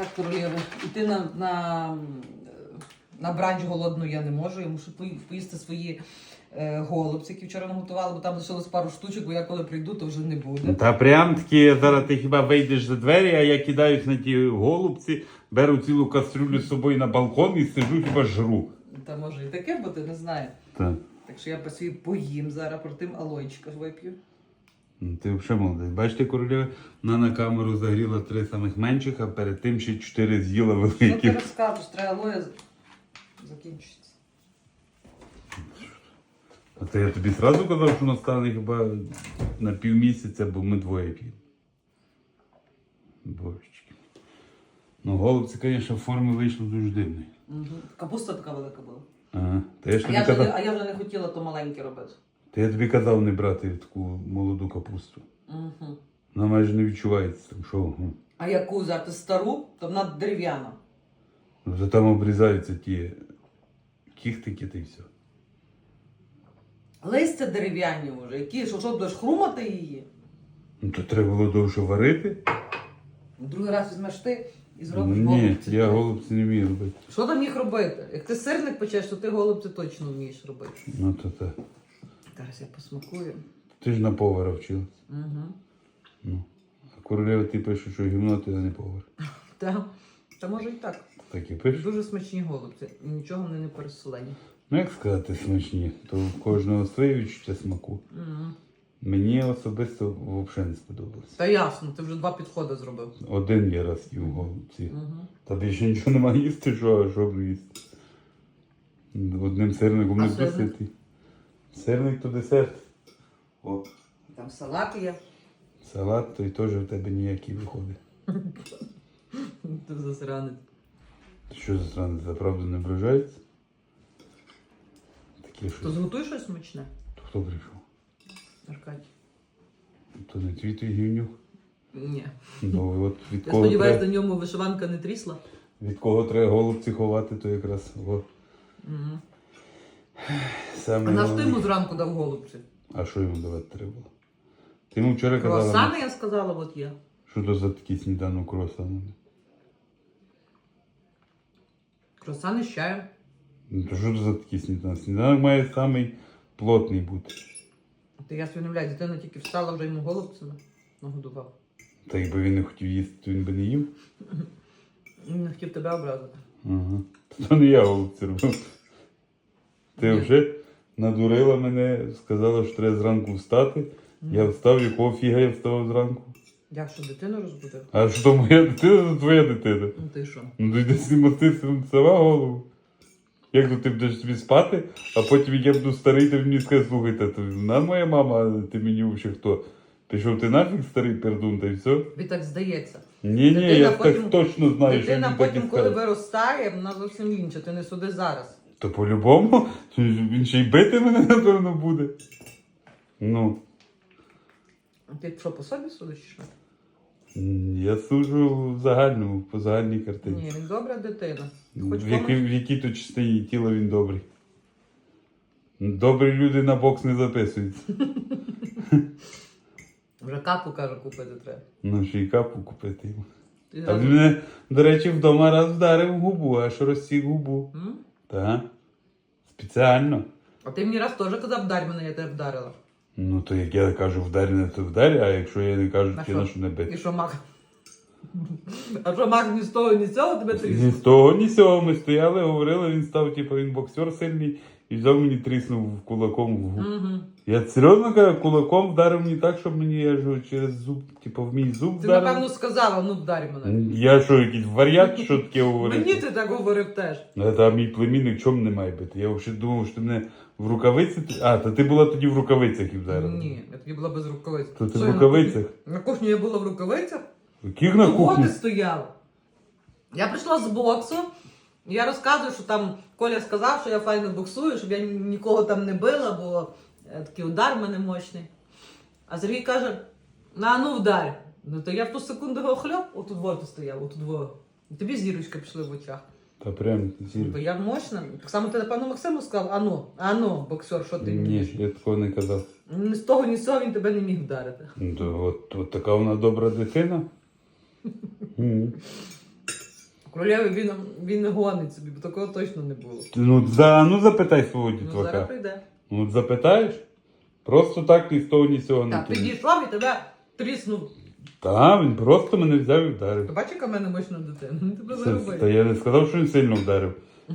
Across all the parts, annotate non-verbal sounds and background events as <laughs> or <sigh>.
Так, королеви, іти на, на, на бранч голодну я не можу. Я мушу пої- поїсти свої е, голубці, які вчора наготували, бо там лишилось пару штучок, бо я коли прийду, то вже не буде. Та прям таки зараз ти хіба вийдеш за двері, а я кидаюсь на ті голубці, беру цілу кастрюлю з собою на балкон і сижу хіба жру. Та може і таке бути, не знаю. Так. Так що я по собі поїм зараз, протим алойчика вип'ю. Ну, Ти взагалі молодець. Бачите, королева, вона на камеру загріла три самих менших, а перед тим ще чотири з'їла Що ти великі. розкажеш, треба алоя закінчиться. А це я тобі зразу казав, що настане хіба на півмісяця, бо ми двоє п'ємо. Божечки. Ну, голубці, звісно, в формі вийшли дуже дивні. Угу. Капуста така велика була. Ага. Та я ж А тобі я, вже, а я вже не хотіла то маленьке робити. Та я тобі казав не брати таку молоду капусту. Угу. Вона майже не відчувається там, що. ну. А яку взяти стару, то вона дерев'яна. Вже там обрізаються ті кіхтики та й все. Листя дерев'яні вже. Які, що, що будеш хрумати її? Ну то треба було довше варити. Другий раз візьмеш ти і зробиш Ні, голубці. я голубці не вмію робити. Що там їх робити? Як ти сирник печеш, то ти голубці точно вмієш робити. Ну то так. Зараз я посмакую. Ти ж на повара вчилась. Угу. Ну. А королева ти пише, що гімно ти не повар. Та, та може і так. Так і пишеш. Дуже смачні голубці. Нічого вони не пересолені. Ну як сказати смачні, то в кожного своє відчуття смаку. Угу. Мені особисто взагалі не сподобалось. Та ясно, ти вже два підходи зробив. Один я раз їв голубці. Угу. Та більше нічого немає їсти, що, що їсти. Одним сирником не сирник? досити. Сирник то десерт. О, Там салат є. салат, то й теж в тебе ніякий виходить. <laughs> Ти засранець. Ти що за страни, за правду не ображається? Таке То що. зготуй щось смачне, То хто прийшов? Аркадій. То не твій твій гівнюк. Ні. Ну от <laughs> від Я кого, сподіваюся, треба, на ньому вишиванка не трісла. від кого треба голубці ховати, то якраз о, Угу. Саме. А на що ти йому зранку дав голубці? А що йому давати треба? Ти йому вчора казала, Круасани, я сказала, от є. що то за такий сніданок круасани. Круасани з чаєм. Ну то що то за такий сніданок? Сніданок має самий плотний бути. Ти я собі уявляю, дитина тільки встала, вже йому голубцями нагодував. Та якби він не хотів їсти, то він би не їв. Він не хотів тебе образити. Ага. То не я голубці робив. Ти вже надурила мене, сказала, що треба зранку встати. Я встав, якого фіга я вставав зранку. Я що, дитину розбудив? А що то моя дитина, то твоя дитина. Ну ти що? Ну ти йди сімати сама голову. Як то ти будеш собі спати, а потім я буду старий, він мені скаже, слухайте, то вона моя мама, а ти мені взагалі хто? Пішов ти нафіг старий пердун, та й все? Тобі так здається. Ні, ні, я потім- так точно знаю, що Дитина потім, коли виростає, вона зовсім інша, ти не суди зараз. То по-любому, він ще й бити мене, напевно, буде. Ну, Ти що, по собі судиш? чи Що? я суджу в загальному, по загальній картині. Ні, він добра дитина. Хоч В якій, в якій то частині тіла він добрий. Добрі люди на бокс не записуються. <laughs> Вже капу, каже, купити треба. Ну, ще й капу купити йому. Ти А він мене, до речі, вдома раз вдарив губу, аж розсік губу. М? Так. Спеціально. А ти мені раз теж казав, вдарь мене, я тебе вдарила. Ну, то як я кажу вдарь мене, то вдарь, а якщо я не кажу, то на що не І що мак? А що мак ні з того, ні з цього тебе Ні з того, ні з цього ми стояли, говорили, він став, типу, він боксер сильний і взяв мені тріснув кулаком в губу. Угу. Я серйозно кажу, кулаком вдарив мені так, щоб мені я ж через зуб, типу, в мій зуб Ти вдарив. напевно сказала, ну вдарь мене. Я що, якийсь варіант, що таке говорити? Мені ти так говорив теж. Ну, Та мій племінник чому не має бити? Я взагалі думав, що ти мене в рукавиці. А, то ти була тоді в рукавицях і вдарила. Ні, я тоді була без рукавиць. То ти Що в я на рукавицях? кухні- На кухні я була в рукавицях. Яких на Кого кухні? ти стояла? Я прийшла з боксу. Я розказую, що там Коля сказав, що я файно боксую, щоб я нікого там не била, бо е, такий удар в мене мощний. А Сергій каже: на ну вдарь. Ну то я в ту секунду його хльоп, отут вот стояв, отут во. І тобі зірочка пішли в очах. Та прям Бо я мощна. Так само ти, напевно, Максиму сказав, ану, ану, боксер, що ти? Ні, я такого не казав. Ні з того, ні з цього він тебе не міг вдарити. Ну, то от, от така вона добра дитина. <laughs> Королєві він, він не гонить собі, бо такого точно не було. Ну, за, ну запитай свого Ну, зараз прийде. Ну, от запитаєш? Просто так ні з того, ні з цього не Так, кинеш. підійшов і тебе тріснув. Та, він просто мене взяв і Ти вдарив. бачиш, яка в мене мощна дитина? Ну, Тебе Це- заробить. Та я не сказав, що він сильно вдарив.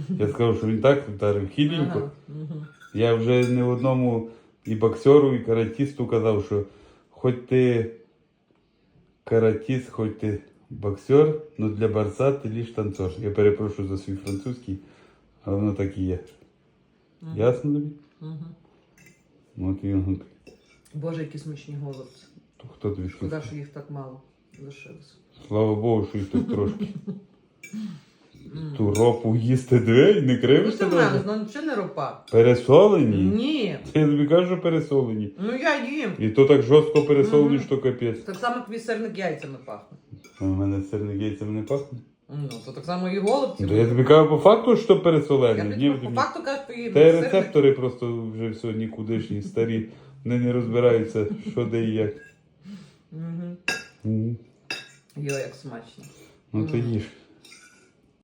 Я сказав, що він так вдарив хіленько. Ага, мгм. Я вже не одному і боксеру, і каратісту казав, що хоч ти каратіст, хоч ти боксер, але для борця ти лиш танцор. Я перепрошую за свій французький, але воно так і є. Ясно тобі? Мгм. От він. Боже, які смачні голубці. То хто тобі Шкода, що їх так мало лишилось. Слава Богу, що їх тут трошки. Ту ропу їсти дві і не Ну кривишся це навіть. ну чи не ропа? Пересолені? Ні. Я тобі кажу, що пересолені. Ну я їм. І то так жорстко пересолені, що капець. Так само твій сирник яйцями пахне. В мене сирник яйцями не пахне. Ну, то так само і голубці. То я тобі кажу по факту, що Я пересолене. тобі Ні, по тобі- факту кажу, що їм Та й сирник. рецептори просто вже все нікудишні, старі. Вони не розбираються, що де і як. Мгм. Мгм. Йо, як смачно. Ну то їж.